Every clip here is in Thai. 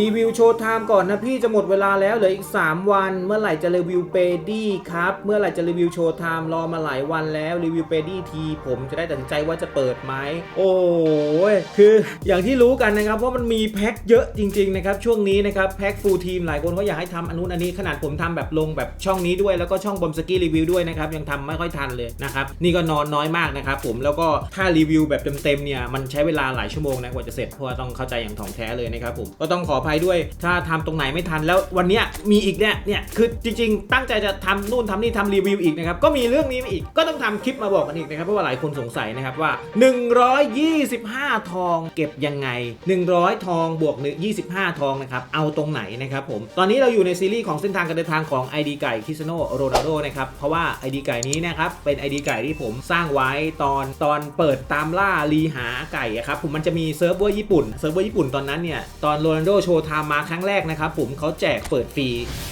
รีวิวโชว์ไทม์ก่อนนะพี่จะหมดเวลาแล้วเหลืออีก 3 วัน เมื่อไหร่จะรีวิวเปดี้ครับเมื่อไหร่จะรีวิวโชว์ไทม์รอมาหลายวันแล้วรีวิวเปดี้ที ผมจะได้ตัดสินใจว่าจะเปิดไหมโอ้ยคืออย่างที่รู้กันนะครับว่ามันมีแพ็คเยอะจริงๆนะครับช่วงนี้นะครับแพ็คฟูลทีมหลายคนก็อยากให้ทำอนนู้นอันนี้ขนาดผมทำแบบลงแบบช่องนี้ด้วยแล้วก็ช่องบอมสกี้รีวิวด้วยนะครับยังทำไม่ค่อยทันเลยนะครับนี่ก็นอนน้อยมากนะครับผมแล้วก็ถ้ารีวิวแบบเต็มๆเนี่ยมันใช้เวลาหลายชั่วโมงนะกว่าจะเสร็จเพราะต้องเข้าใจอย่างถ่องแท้เลยนะครับผมก็ต้องขอภัยด้วย ถ้าทำตรงไหนไม่ทันแล้ววันนี้มีอีกเนี่ยเนี่ยคือจริง ๆ ตั้งใจจะทำนู่นทำนี่ทำรีวิวอีกนะครับก็มีเรื่องนี้มาอีกก็ต้องทำคลิปมาบอกกันอีกนะครับเพราะว่าหลายคนสงสัยนะครับว่า 125 ทองเก็บยังไง 100 ทองบวก25 ทองนะครับเอาตรงไหนนะครับผมตอนนี้เราอยู่ในซีรีส์ของเส้นทางการเดินทางของ ID ไก่คิสโนโรนัลโดนะครับเพราะว่า ID ไก่นี้นะครับเป็น ID ไก่ที่ผมสร้างไว้ตอนตอนเปิดตามล่ารีหาไก่ครับผมมันจะมีเซิร์ฟเวอร์ญี่ปุ่นเซิร์ฟเวอร์ญี่ปุ่นตอนนั้นเนี่ยตอนโรนัลโดโชวไทม์มาครั้งแรกนะครับผมเขาแจกเปิดฟรี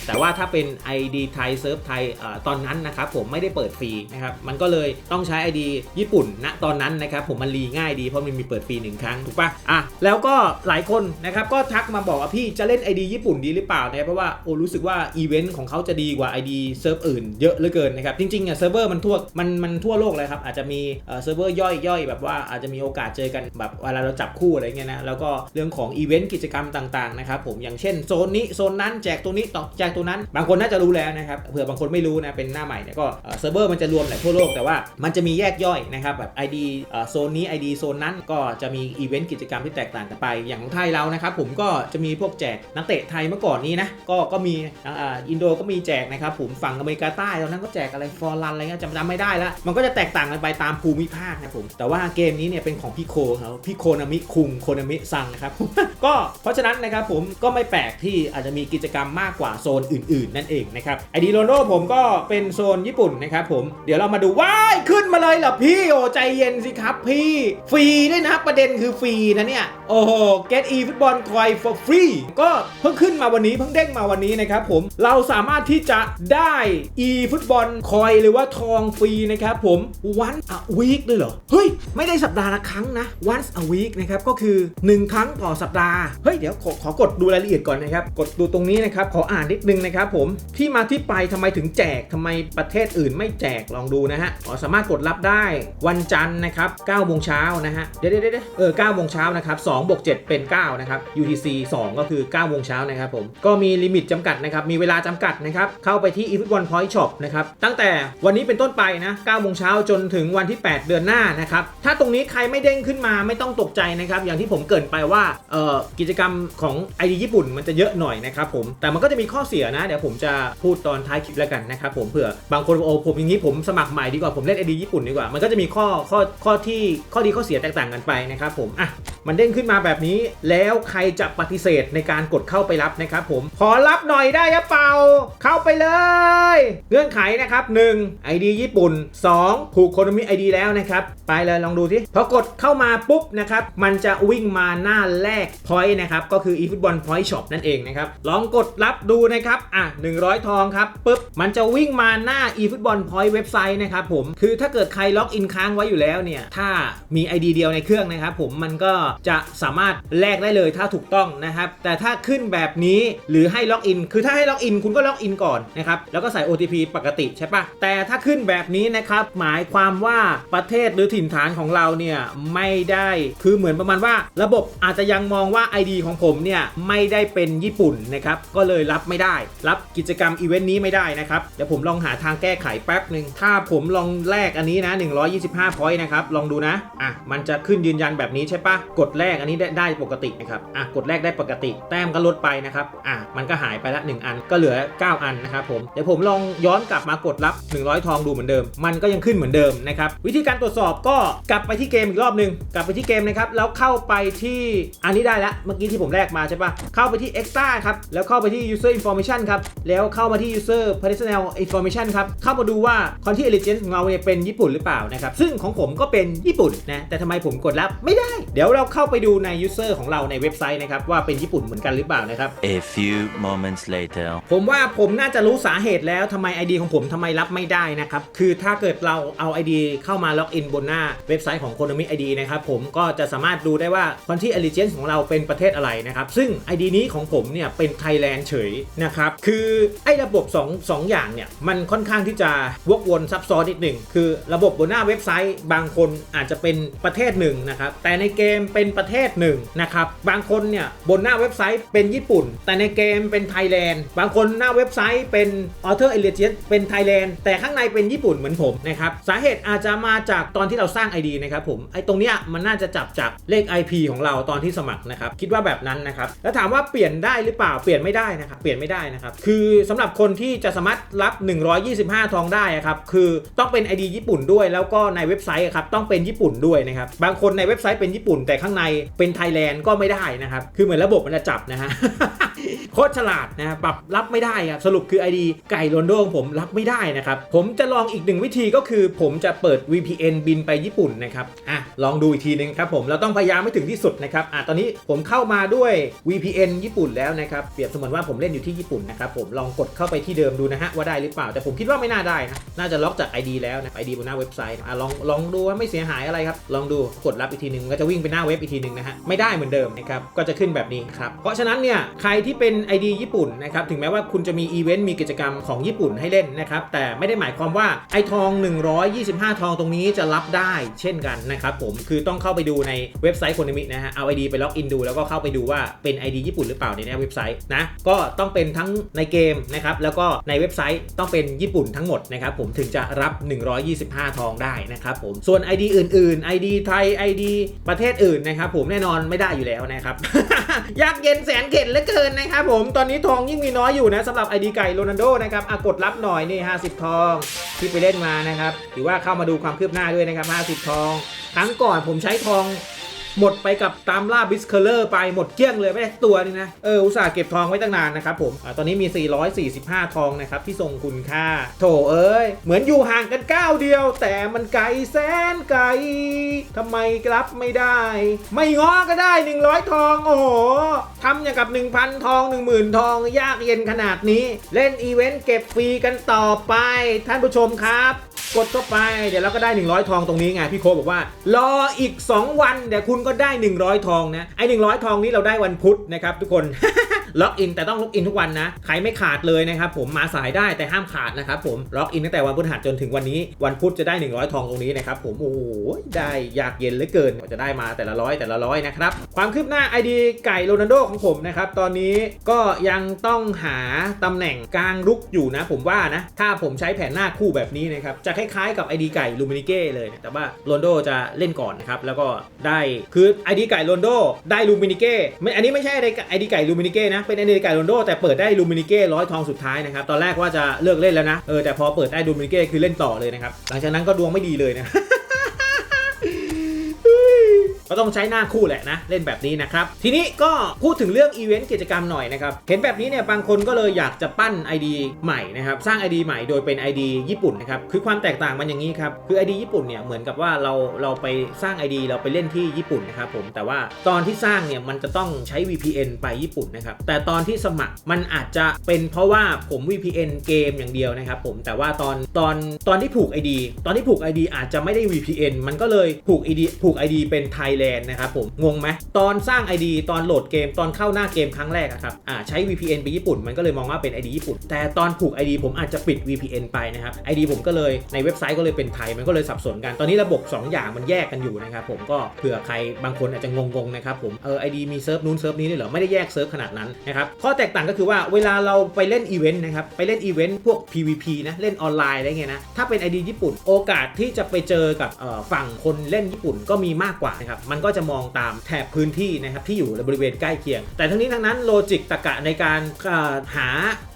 แต่ว่าถ้าเป็น ID ไทยเซิร์ฟไทยตอนนั้นนะครับผมไม่ได้เปิดฟรีนะครับมันก็เลยต้องใช้ ID ญี่ปุ่นณตอนนั้นนะครับผมมันรีง่ายดีเพราะมันมีเปิดฟรีหนึ่งครั้งถูกปะอะแล้วก็หลายคนนะครับก็ทักมาบอกว่าพี่จะเล่น ID ญี่ปุ่นดีหรือเปล่านะเพราะว่าโอ้รู้สึกว่าอีเวนต์ของเขาจะดีกว่า ID เซิร์ฟอื่นเยอะเหลือเกินนะครับจริงๆอะเซิร์ฟเวอร์มันทั่วมันมันทั่วโลกเลยครับอาจจะมีเซิร์ฟเวอร์ย่อยย่อยแบบว่าอาจจะมีโอกาสเจอกันแบบเวลาเราจับคู่อะไรเงี้ยนะแล้วก็เรื่องของอีเวนต์กิจกรรมต่างๆนะครับผมอย่างเช่นโซนนี้โซนนั้นแจกตัวนี้ต่อแจกตัวนั้น บางคนน่าจะรู้แล้วนะครับเผื่อบางคนไม่รู้นะเป็นหน้าใหม่เนี่ยก็เซิร์ฟเวอร์มันจะรวมหละทั่วโลกแต่ว่ามันจะมีแยกย่อยนะครับแบบ ID เอ่อโซนนี้ ID โซนนั้นก็จะมีอีเวนต์กิจกรรมที่แตกต่างกันไป อย่างของไทยเรานะครับผมก็จะมีพวกแจกนักเตะไทยเมื่อก่อนนี้นะก็ก็มีอ,อินโดก็มีแจกนะครับผมฝั่งอเมริกาใต้ตอนนั้นก็แจกอะไรฟอร์รันอะไรเงี้ยจำจำไม่ได้แล้วมันก็จะแตกต่างกันไปตามภูมิภาคนะผมแต่ว่าเกมนี้เนี่ยเป็นของพี่โคเขาพี่โคนามิคุงโคนามิซังนะครับก็เพราะฉะนั้นนะครับผมก็ไม่แปลกที่อาจจะมีกิจกรรมมากกว่าโซนอื่น ๆ นั่นเองนะครับไอดีโรโดผมก็เป็นโซนญี่ปุ่นนะครับผมเดี๋ยวเรามาดูว้ายขึ้นมาเลยเหรอพี่โอ้ใจเย็นสิครับพี่ ฟรีด้วยนะประเด็นคือฟรีนะเนี่ย โอ้โห get e ฟุตบอลคอย for free ก็เพิ่งขึ้นมาวันนี้เพิ่งเด้งมาวันนี้นะครับผมเราสามารถที่จะได้ e ฟุตบอลคอยหรือว่าทองฟรีนะครับผม one a week ด้วยเหรอ เฮ้ย ไม่ได้สัปดาห์ละครั้งนะ once a week นะครับก็คือ 1 ครั้งต่อสัปดาห์ เฮ้ย เดี๋ยวขอขอกดดูรายละเอียดก่อนนะครับ กดดูตรงนี้นะครับ ขออ่านนิดนึงนะครับผมที่มาที่ไปทำไมถึงแจกทำไมประเทศอื่นไม่แจกลองดูนะฮะอ๋อสามารถกดรับได้วันจันทร์นะครับ9โมงเช้านะฮะเดี๋ยวเดี๋ยวเดี๋ยวเออ9โมงเช้านะครับ2บวก7เป็น9นะครับ UTC 2 ก็คือ9โมงเช้านะครับผมก็มีลิมิตจำกัดนะครับมีเวลาจำกัดนะครับเข้าไปที่ eFootball Point Shop นะครับตั้งแต่วันนี้เป็นต้นไปนะ9โมงเช้าจนถึงวันที่ 8 เดือนหน้านะครับถ้าตรงนี้ใครไม่เด้งขึ้นมาไม่ต้องตกใจนะครับอย่างที่ผมเกินไปว่าเออกิจกรรมของ ID ญี่ปุ่นมันจะเยอะหน่อยนะครับผมแต่มันก็จะมีข้อเสียนะ เดี๋ยวผมจะพูดตอนท้ายคลิปแล้วกันนะครับผมเผื่อบางคนโอ้ผมอย่างนี้ผมสมัครใหม่ดีกว่าผมเล่น ID ญี่ปุ่นดีกว่ามันก็จะมีข้อข้อข้อที่ข้อดีข้อเสียแตกต่างกันไปนะครับผมอะมันเด้งขึ้นมาแบบนี้ แล้วใครจะปฏิเสธในการกดเข้าไปรับนะครับผมขอรับหน่อยได้หรือเปล่า เข้าไปเลย เงื่อนไขนะครับ 1. ID ญี่ปุ่น 2. ผูกโคโนมิ ID แล้วนะครับ ไปเลยลองดูที่พอกดเข้ามาปุ๊บนะครับ มันจะวิ่งมาหน้าแรก point นะครับ ก็คือ eFootball Point Shop นั่นเองนะครับ ลองกดรับดูนะครับ อะ 100 ทองครับปุ๊บ มันจะวิ่งมาหน้า eFootball Point เว็บไซต์นะครับผม คือถ้าเกิดใครล็อกอินค้างไว้อยู่แล้วเนี่ย ถ้ามี ID เดียวในเครื่องนะครับผม มันก็จะสามารถแลกได้เลยถ้าถูกต้องนะครับ แต่ถ้าขึ้นแบบนี้หรือให้ล็อกอิน คือถ้าให้ล็อกอินคุณก็ล็อกอินก่อนนะครับ แล้วก็ใส่ OTP ปกติใช่ปะแต่ถ้าขึ้นแบบนี้นะครับ หมายความว่าประเทศหรือถิ่นฐานของเราเนี่ยไม่ได้ คือเหมือนประมาณว่า ระบบอาจจะยังมองว่า ID ของผมเนี่ยไม่ได้เป็นญี่ปุ่นนะครับก็เลยรับไม่ได้ รับกิจกรรมอีเวนต์นี้ไม่ได้นะครับเดี๋ยวผมลองหาทางแก้ไขแป๊บหนึ่งถ้าผมลองแลกอันนี้นะ 125พอยต์นะครับลองดูนะอะมันจะขึ้นยืนยันแบบนี้ใช่ปะกดแรกอันนี้ได้ได้ปกตินะครับอะกดแรกได้ปกติ แต้มก็ลดไปนะครับอะมันก็หายไปละ 1 อันก็เหลือ 9 อันนะครับผมเดี๋ยวผมลองย้อนกลับมากดรับ 100 ทองดูเหมือนเดิม มันก็ยังขึ้นเหมือนเดิมนะครับวิธีการตรวจสอบก็กลับไปที่เกมอีกรอบหนึ่งกลับไปที่เกมนะครับแล้วเข้าไปที่อันนี้ได้ละเมื่อกี้ที่ผมแรกมาใช่ปะเข้าไปที่ extra ครับ แล้วเข้าไปที่ user information ครับ แล้วเข้ามาที่ user personal information ครับ เข้ามาดูว่า country allegiance ของเราเนี่ยเป็นญี่ปุ่นหรือเปล่านะครับ ซึ่งของผมก็เป็นญี่ปุ่นนะ แต่ทำไมผมกดรับไม่ได้ เดี๋ยวเราเข้าไปดูในยูเซอร์ของเราในเว็บไซต์นะครับว่าเป็นญี่ปุ่นเหมือนกันหรือเปล่านะครับ A few moments later. ผมว่าผมน่าจะรู้สาเหตุแล้วทำไม ID ของผมทำไมรับไม่ได้นะครับ คือถ้าเกิดเราเอา ID เข้ามาล็อกอินบนหน้าเว็บไซต์ของ Konami ID นะครับผมก็จะสามารถดูได้ว่า Country Allegiance ของเราเป็นประเทศอะไรนะครับซึ่ง ID นี้ของผมเนี่ยเป็น Thailand เฉยนะครับคือไอ้ระบบ2 2อย่างเนี่ยมันค่อนข้างที่จะวกวนซับซ้อนนิดหนึ่งคือระบบบนหน้าเว็บไซต์ บางคนอาจจะเป็นประเทศหนึ่งนะครับแต่ในเกมเป็นประเทศหนึ่งนะครับบางคนเนี่ยบนหน้าเว็บไซต์เป็นญี่ปุ่น แต่ในเกมเป็นไทยแลนด์บางคนหน้าเว็บไซต์เป็น Author a l l e g i a n c e เป็นไทยแลนด์แต่ข้างในเป็นญี่ปุ่นเหมือนผมนะครับสาเหตุอาจจะมาจากตอนที่เราสร้าง ID นะครับผมไอ้ตรงเนี้ยมันน่าจะจับจากเลข IP ของเราตอนที่สมัครนะครับคิดว่าแบบนั้นนะครับแล้วถามว่าเปลี่ยนได้หรือเปล่าเปลี่ยนไม่ได้นะครับเปลี่ยนไม่ได้นะครับคือสำหรับคนที่จะสามารถรับ 125 ทองได้ครับคือต้องเป็น ID ญี่ปุ่นด้วย แล้วก็ในเว็บไซต์ครับต้องเป็นญี่ปุ่นด้วยนะครับบางคนในเว็บไซต์เป็นญี่ปุ่น แต่ข้างในเป็นไทยแลนด์ก็ไม่ได้นะครับคือเหมือนระบบมันจะจับนะฮะ คตรฉลาดนะปรับรับไม่ได้ครับสรุปคือ ID ไก่โรนโดของผมรับไม่ได้นะครับ ผมจะลองอีกหนึ่งวิธีก็คือ ผมจะเปิด VPN บินไปญี่ปุ่นนะครับอะลองดูอีกทีนึงครับผมเราต้องพยายามไม่ถึงที่สุดนะครับอะตอนนี้ผมเข้ามาด้วย VPN ญี่ปุ่นแล้วนะครับเปรียบเสมือนว่าผมเล่นอยู่ที่ญี่ปุ่นนะครับผมลองกดเข้าไปที่เดิมดูนะฮะว่าได้หรือเปล่า แต่ผมคิดว่าไม่น่าได้นะน่าจะล็อกจาก ID แล้วนะ ID บนหน้าเว็บไซต์อะลองลองดูว่าไม่เสียหายอะไรครับลองดูกดรับอีกทีนึงก็จะวิ่งไปหน้าเว็บอีกทีนึงนะฮะไม่ได้เหมือนเดิมนะครับก็จะขึ้นแบบนี้ครับเพราะฉะนั้นเนี่ยใครที่เป็น ID ญี่ปุ่นนะครับถึงแม้ว่าคุณจะมีอีเวนต์มีกิจกรรมของญี่ปุ่นให้เล่นนะครับแต่ไม่ได้หมายความว่าไอทอง 125 ทองตรงนี้จะรับได้เช่นกันนะครับผมคือต้องเข้าไปดูในเว็บไซต์โคนมินะฮะเอา ID ไปล็อกอินดูแล้วก็เข้าไปดูว่าเป็น ID ญี่ปุ่นหรือเปล่าในเว็บไซต์นะก็ต้องเป็นทั้งในเกมนะครับแล้วก็ในเว็บไซต์ต้องเป็นญี่ปุ่นทั้งหมดนะครับผมถึงจะรับ 125 ทองได้นะครับผมส่วน ID อื่น ๆ ID ไทย ID ประเทศอื่นนะครับผมแน่นอนไม่ได้อยู่แล้วนะครับ ยากเย็นแสนเข็นเหลือเกินนะครับผมตอนนี้ทองยิ่งมีน้อยอยู่นะสำหรับไอดีไก่โรนัลโดนะครับอะกดรับหน่อยนี่50 ทองที่ไปเล่นมานะครับถือว่าเข้ามาดูความคืบหน้าด้วยนะครับ50 ทอง ครั้งก่อนผมใช้ทอง หมดไปกับตามล่าบิสเคอร์เลอร์ไปหมดเกลี้ยงเลยไม่ได้ตัวนึงนะเอออุตส่าห์เก็บทองไว้ตั้งนานนะครับผมอตอนนี้มี 445 ทองนะครับที่ทรงคุณค่า โถเอ้ย เหมือนอยู่ห่างกันก้าวเดียว แต่มันไกลแสนไกลทำไมรับไม่ได้ ไม่ง้อก็ได้ 100 ทอง โอ้โหทำอย่างกับ 1,000 ทอง 10,000 ทอง ยากเย็นขนาดนี้ เล่นอีเวนต์เก็บฟรีกันต่อไป ท่านผู้ชมครับ กดเข้าไป เดี๋ยวเราก็ได้ 100 ทองตรงนี้ไงพี่โคบอกว่า รออีก 2 วันเดี๋ยวคุณก็ได้ 100 ทองนะไอ้100 ทองนี้เราได้วันพุธนะครับทุกคน ล็อกอินแต่ต้องล็อกอินทุกวันนะ ใครไม่ขาดเลยนะครับผมมาสายได้แต่ห้ามขาดนะครับผมล็อกอินตั้งแต่วันพฤหัสจนถึงวันนี้ วันพุธจะได้ 100 ทองตรงนี้นะครับผมโอ้โหได้ยากเย็นเหลือเกินจะได้มาแต่ละร้อยแต่ละร้อยนะครับความคืบหน้า ID ไก่โรนัลโดของผมนะครับตอนนี้ก็ยังต้องหาตำแหน่งกลางรุกอยู่นะ ผมว่านะถ้าผมใช้แผนหน้าคู่แบบนี้นะครับจะคล้ายๆกับ ID ไก่ลูมินิเก้เลย แต่ว่าโรนโดจะเล่นก่อนนะครับแล้วก็ได้คือ ID ไก่โรนโดได้ลูมินิเก้ไม่อันนี้ไม่ใช่ ID ไก่ลูมินิเก้นะเป็นอเนริกาโรนโด แต่เปิดได้ลูมินิเก้ร้อยทองสุดท้ายนะครับตอนแรกว่าจะเลิกเล่นแล้วนะเออแต่พอเปิดได้ลูมินิเก้คือเล่นต่อเลยนะครับหลังจากนั้นก็ดวงไม่ดีเลยนะ ก็ต้องใช้หน้าคู่แหละนะ เล่นแบบนี้นะครับ ทีนี้ก็พูดถึงเรื่องอีเวนต์กิจกรรมหน่อยนะครับ เห็นแบบนี้เนี่ยบางคนก็เลยอยากจะปั้น ID ใหม่นะครับ สร้าง ID ใหม่โดยเป็น ID ญี่ปุ่นนะครับ คือความแตกต่างมันอย่างนี้ครับ คือ ID ญี่ปุ่นเนี่ยเหมือนกับว่าเราเราไปสร้าง ID เราไปเล่นที่ญี่ปุ่นนะครับผมแต่ว่าตอนที่สร้างเนี่ยมันจะต้องใช้ VPN ไปญี่ปุ่นนะครับแต่ตอนที่สมัครมันอาจจะเป็นเพราะว่าผม VPN เกมอย่างเดียวนะครับผมแต่ว่าตอนตอนตอนที่ผูก ID ตอนที่ผูก ID อาจจะไม่ได้ VPN มันก็เลยผูก ID ผูก ID เป็น Thailand นะครับผม งงไหมตอนสร้าง ID ตอนโหลดเกมตอนเข้าหน้าเกมครั้งแรกครับอ่าใช้ VPN ไปญี่ปุ่นมันก็เลยมองว่าเป็น ID ญี่ปุ่น แต่ตอนผูก ID ผมอาจจะปิด VPN ไปนะครับ ID ผมก็เลยในเว็บไซต์ก็เลยเป็นไทยมันก็เลยสับสนกัน ตอนนี้ระบบ 2 อย่างมันแยกกันอยู่นะครับผมก็เผื่อใครบางคนอาจจะงงๆนะครับผมเออ ID มีเซิร์ฟนู้นเซิร์ฟนี้ด้วยเหรอไม่ได้แยกเซิร์ฟขนาดนั้นนะครับข้อแตกต่างก็คือว่าเวลาเราไปเล่นอีเวนต์นะครับไปเล่นอีเวนต์พวก PVP นะเล่นออนไลน์อะไรเงี้ยนะถ้าเป็น ID ญี่ปุ่น โอกาสที่จะไปเจอกับฝั่งคนเล่นญี่ปุ่นก็มีมากกว่านะครับมันก็จะมองตามแถบพื้นที่นะครับที่อยู่ในบริเวณใกล้เคียง แต่ทั้งนี้ทั้งนั้นโลจิกตรรกะในการหา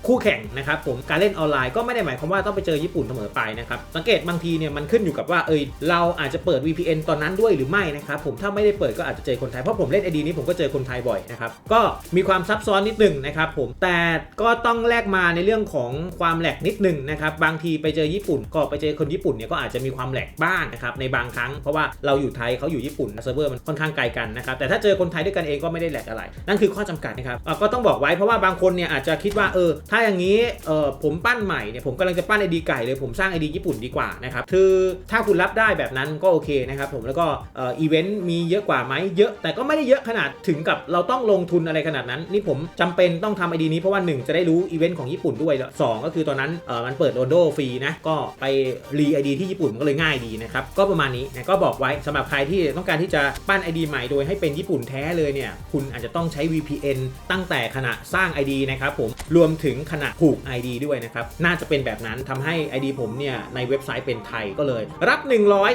คู่แข่งนะครับผมการเล่นออนไลน์ก็ไม่ได้หมายความว่าต้องไปเจอญี่ปุ่นเสมอไปนะครับสังเกตบางทีเนี่ยมันขึ้นอยู่กับว่าเอยเราอาจจะเปิด VPN ตอนนั้นด้วยหรือไม่นะครับผมถ้าไม่ได้เปิดก็อาจจะเจอคนไทยเพราะผมเล่นไอดีนี้ผมก็เจอคนไทยบ่อยนะครับก็มีความซับซ้อนนิดหนึ่งนะครับผมแต่ก็ต้องแลกมาในเรื่องของความแหลกนิดหนึ่งนะครับบางทีไปเจอญี่ปุ่น ก็ไปเจอคนญี่ปุ่นเนี่ยก็อาจจะมีความแหลกบ้างนะครับในบางครั้งเพราะว่าเราอยู่ไทยเขาอยู่ญี่ปุ่นเซิร์ฟเวอร์มันค่อนข้างไกลกันนะครับแต่ถ้าเจอคนไทยด้วยกันเองก็ไม่ได้แหลกอะไร นั่นคือข้อจำกัดนะครับก็ต้องบอกไว้เพราะว่าบางคนเนี่ยอาจจะคิดว่าเออถ้าอย่างนี้เออผมปั้นใหม่เนี่ยผมกำลังจะปั้นไอดีไก่เลยผมสร้างไอดีญี่ปุ่นดีกว่านะครับคือถ้าคุณรับได้แบบนั้นก็โอเคนะครับผมแล้วก็เอออีเวนต์มีเยอะกว่าไหมเยอะแต่ก็ไม่ได้เยอะขนาดถึงกับเราต้องลงทุนอะไรขนาดนั้น นี่ผมจำเป็นต้องทำไอดีนี้เพราะว่าหนึ่งจะได้รู้อีเวนต์ของญี่ปุ่นด้วยสองก็คือตอนนั้นเออมันเปิดโรนโดฟรีนะก็ไปรีไอดีที่ญี่ปุ่นมันก็เลยง่ายดีนะครับก็ประมาณนี้นะก็บอกไว้สำหรับใครที่ต้องการที่จะปั้น ID ใหม่โดยให้เป็นญี่ปุ่นแท้เลยเนี่ย คุณอาจจะต้องใช้ VPN ตั้งแต่ขณะสร้าง ID นะครับผม รวมถึงขณะผูก ID ด้วยนะครับ น่าจะเป็นแบบนั้นทำให้ ID ผมเนี่ย ในเว็บไซต์เป็นไทยก็เลย รับ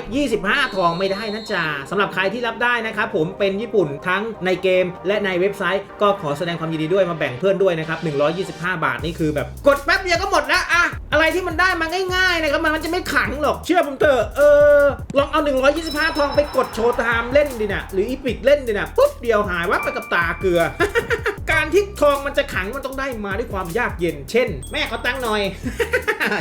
125 ทองไม่ได้นะจ๊ะสำหรับใครที่รับได้นะครับผมเป็นญี่ปุ่นทั้งในเกม และในเว็บไซต์ก็ขอแสดงความยินดีด้วยมาแบ่งเพื่อนด้วยนะครับ125 บาทนี่คือแบบกดแป๊บเดียวก็หมดแล้วอะอะไรที่มันได้มาง่ายๆนะครับมันจะไม่ขังหรอกเชื่อผมเถอะเออลองเอา 125 ทองไปกดโชว์ไทม์เล่นดินะหรืออีพิกเล่นดินะปุ๊บเดียวหายวับไปกับตาเกลือ การที่ทองมันจะขังมันต้องได้มาด้วยความยากเย็น เช่น แม่ขอตั้งหน่อย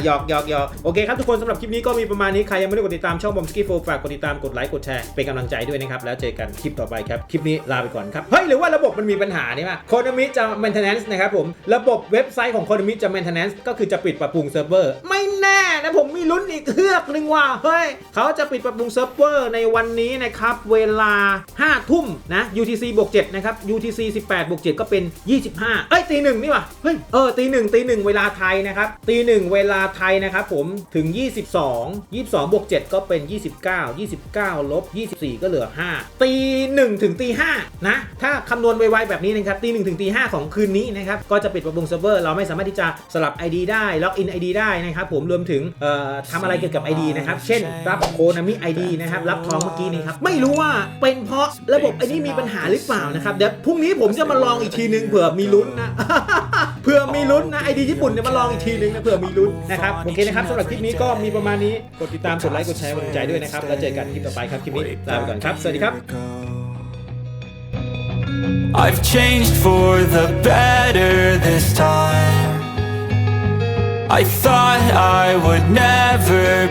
หยอกหยอกหยอกโอเคครับทุกคนสำหรับคลิปนี้ก็มีประมาณนี้ ใครยังไม่ได้กดติดตามช่องบอมสกี้โฟฝากกดติดตามกดไลค์กดแชร์เป็นกำลังใจด้วยนะครับ แล้วเจอกันคลิปต่อไปครับ คลิปนี้ลาไปก่อนครับ เฮ้ย หรือว่าระบบมันมีปัญหานี่ป่ะโคนมิจะ maintenance นะครับผมระบบเว็บไซต์ของโคนมิจะ maintenance ก็คือจะปิดปรับปรุงเซิร์ฟเวอร์ไม่แน่นะผมมีลุ้นอีกเฮือกหนึ่งว่ะเฮ้ยเขาจะปิดปรับปรุงเซิร์ฟเวอร์ในวันนี้นะครับเวลา5ทุ่มนะ UTC บวก7นะครับ UTC 18บวก7ก็เป็น25 เอ้ยตีหนึ่งนี่ว่ะเฮ้ยเออตีหนึ่งตีหนึ่งเวลาไทยนะครับตีหนึ่งเวลาไทยนะครับผมถึง 22 22บวก7ก็เป็น 29 29ลบ24 ก็เหลือ 5 ตี1ถึงตี5นะถ้าคำนวณไวๆแบบนี้นะครับตี1ถึงตี5ของคืนนี้นะครับก็จะปิดปรับปรุงเซิร์ฟเวอร์เราไม่สามารถที่จะสลับ ID ได้ล็อกอิน ID ได้นะครับผมรวมถึงเอ่อทำอะไรเกี่ยวกับ ID นะครับเช่นรับโคนามิ ID นะครับรับทองเมื่อกี้นี้ครับไม่รู้ว่าเป็นเพราะระบบไอ้นี่มีปัญหาหรือเปล่านะครับเดี๋ยวพรุ่งนี้ผมจะมาลองอีกทีนึงเผื่อมีลุ้นนะเผื่อมีลุ้นนะไอดีญี่ปุ่นเนี่ยมาลองอีกทีนึงนะเผื่อมีลุ้นนะครับโอเคนะครับสำหรับคลิปนี้ก็มีประมาณนี้กดติดตามกดไลค์กดแชร์กดติดใจด้วยนะครับแล้วเจอกันคลิปต่อไปครับคลิปนี้ลาไปก่อนครับสวัสดีครับ I've changed for the better this time. I thought I would never